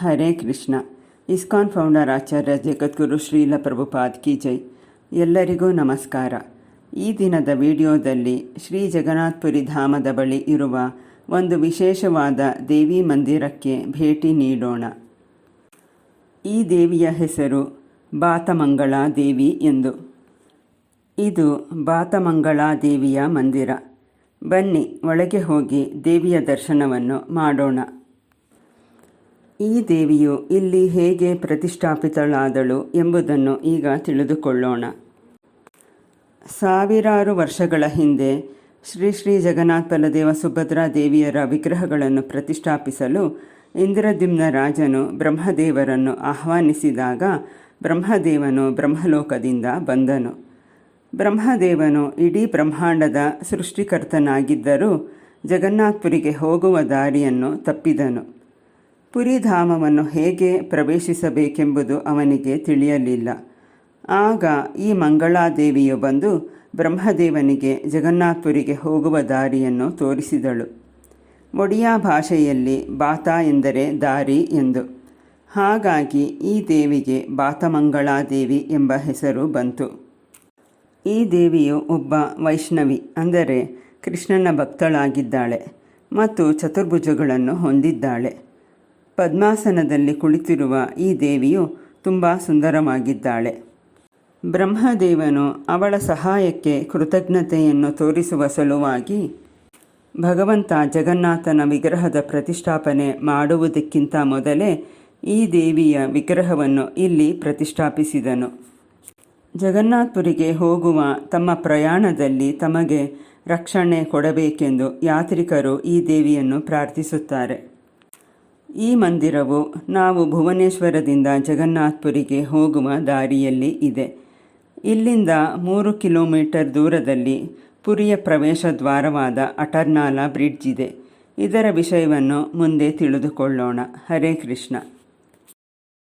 ಹರೇ Krishna. ISKCON founder ಆಚಾರ್ಯ ಜಗದ್ಗುರು ಶ್ರೀಲ ಪ್ರಭುಪಾದ್ ಕಿ ಜೈ. ಎಲ್ಲರಿಗೂ ನಮಸ್ಕಾರ. ಈ ದಿನದ ವಿಡಿಯೋದಲ್ಲಿ ಶ್ರೀ ಜಗನ್ನಾಥ್ಪುರಿ ಧಾಮದ ಬಳಿ ಇರುವ ಒಂದು ವಿಶೇಷವಾದ ದೇವಿ ಮಂದಿರಕ್ಕೆ ಭೇಟಿ ನೀಡೋಣ. ಈ ದೇವಿಯ ಹೆಸರು ಬಾತಮಂಗಳ ದೇವಿ ಎಂದು. ಇದು ಬಾತಮಂಗಳಾ ದೇವಿಯ ಮಂದಿರ. ಬನ್ನಿ, ಒಳಗೆ ಹೋಗಿ ದೇವಿಯ ದರ್ಶನವನ್ನು ಮಾಡೋಣ. ಈ ದೇವಿಯು ಇಲ್ಲಿ ಹೇಗೆ ಪ್ರತಿಷ್ಠಾಪಿತಳಾದಳು ಎಂಬುದನ್ನು ಈಗ ತಿಳಿದುಕೊಳ್ಳೋಣ. ಸಾವಿರಾರು ವರ್ಷಗಳ ಹಿಂದೆ ಶ್ರೀ ಶ್ರೀ ಜಗನ್ನಾಥ ಬಲದೇವ ಸುಭದ್ರಾ ದೇವಿಯರ ವಿಗ್ರಹಗಳನ್ನು ಪ್ರತಿಷ್ಠಾಪಿಸಲು ಇಂದ್ರದಿಮ್ನ ರಾಜನು ಬ್ರಹ್ಮದೇವರನ್ನು ಆಹ್ವಾನಿಸಿದಾಗ ಬ್ರಹ್ಮದೇವನು ಬ್ರಹ್ಮಲೋಕದಿಂದ ಬಂದನು. ಬ್ರಹ್ಮದೇವನು ಇಡೀ ಬ್ರಹ್ಮಾಂಡದ ಸೃಷ್ಟಿಕರ್ತನಾಗಿದ್ದರೂ ಜಗನ್ನಾಥ್ಪುರಿಗೆ ಹೋಗುವ ದಾರಿಯನ್ನು ತಪ್ಪಿದನು. ಪುರಿಧಾಮವನ್ನು ಹೇಗೆ ಪ್ರವೇಶಿಸಬೇಕೆಂಬುದು ಅವನಿಗೆ ತಿಳಿಯಲಿಲ್ಲ. ಆಗ ಈ ಮಂಗಳಾದೇವಿಯು ಬಂದು ಬ್ರಹ್ಮದೇವನಿಗೆ ಜಗನ್ನಾಥ್ಪುರಿಗೆ ಹೋಗುವ ದಾರಿಯನ್ನು ತೋರಿಸಿದಳು. ಒಡಿಯಾ ಭಾಷೆಯಲ್ಲಿ ಬಾತ ಎಂದರೆ ದಾರಿ ಎಂದು. ಹಾಗಾಗಿ ಈ ದೇವಿಗೆ ಬಾತಮಂಗಳಾದೇವಿ ಎಂಬ ಹೆಸರು ಬಂತು. ಈ ದೇವಿಯು ಒಬ್ಬ ವೈಷ್ಣವಿ, ಅಂದರೆ ಕೃಷ್ಣನ ಭಕ್ತಳಾಗಿದ್ದಾಳೆ ಮತ್ತು ಚತುರ್ಭುಜಗಳನ್ನು ಹೊಂದಿದ್ದಾಳೆ. ಪದ್ಮಾಸನದಲ್ಲಿ ಕುಳಿತಿರುವ ಈ ದೇವಿಯು ತುಂಬ ಸುಂದರವಾಗಿದ್ದಾಳೆ. ಬ್ರಹ್ಮದೇವನು ಅವಳ ಸಹಾಯಕ್ಕೆ ಕೃತಜ್ಞತೆಯನ್ನು ತೋರಿಸುವ ಸಲುವಾಗಿ ಭಗವಂತ ಜಗನ್ನಾಥನ ವಿಗ್ರಹದ ಪ್ರತಿಷ್ಠಾಪನೆ ಮಾಡುವುದಕ್ಕಿಂತ ಮೊದಲೇ ಈ ದೇವಿಯ ವಿಗ್ರಹವನ್ನು ಇಲ್ಲಿ ಪ್ರತಿಷ್ಠಾಪಿಸಿದನು. ಜಗನ್ನಾಥ್ಪುರಿಗೆ ಹೋಗುವ ತಮ್ಮ ಪ್ರಯಾಣದಲ್ಲಿ ತಮಗೆ ರಕ್ಷಣೆ ಕೊಡಬೇಕೆಂದು ಯಾತ್ರಿಕರು ಈ ದೇವಿಯನ್ನು ಪ್ರಾರ್ಥಿಸುತ್ತಾರೆ. ಈ ಮಂದಿರವು ನಾವು ಭುವನೇಶ್ವರದಿಂದ ಜಗನ್ನಾಥ್ಪುರಿಗೆ ಹೋಗುವ ದಾರಿಯಲ್ಲಿ ಇದೆ. ಇಲ್ಲಿಂದ ಮೂರು ಕಿಲೋಮೀಟರ್ ದೂರದಲ್ಲಿ ಪುರಿಯ ಪ್ರವೇಶ ದ್ವಾರವಾದ ಅಟರ್ನಾಲಾ ಬ್ರಿಡ್ಜ್ ಇದೆ. ಇದರ ವಿಷಯವನ್ನು ಮುಂದೆ ತಿಳಿದುಕೊಳ್ಳೋಣ. ಹರೇ ಕೃಷ್ಣ.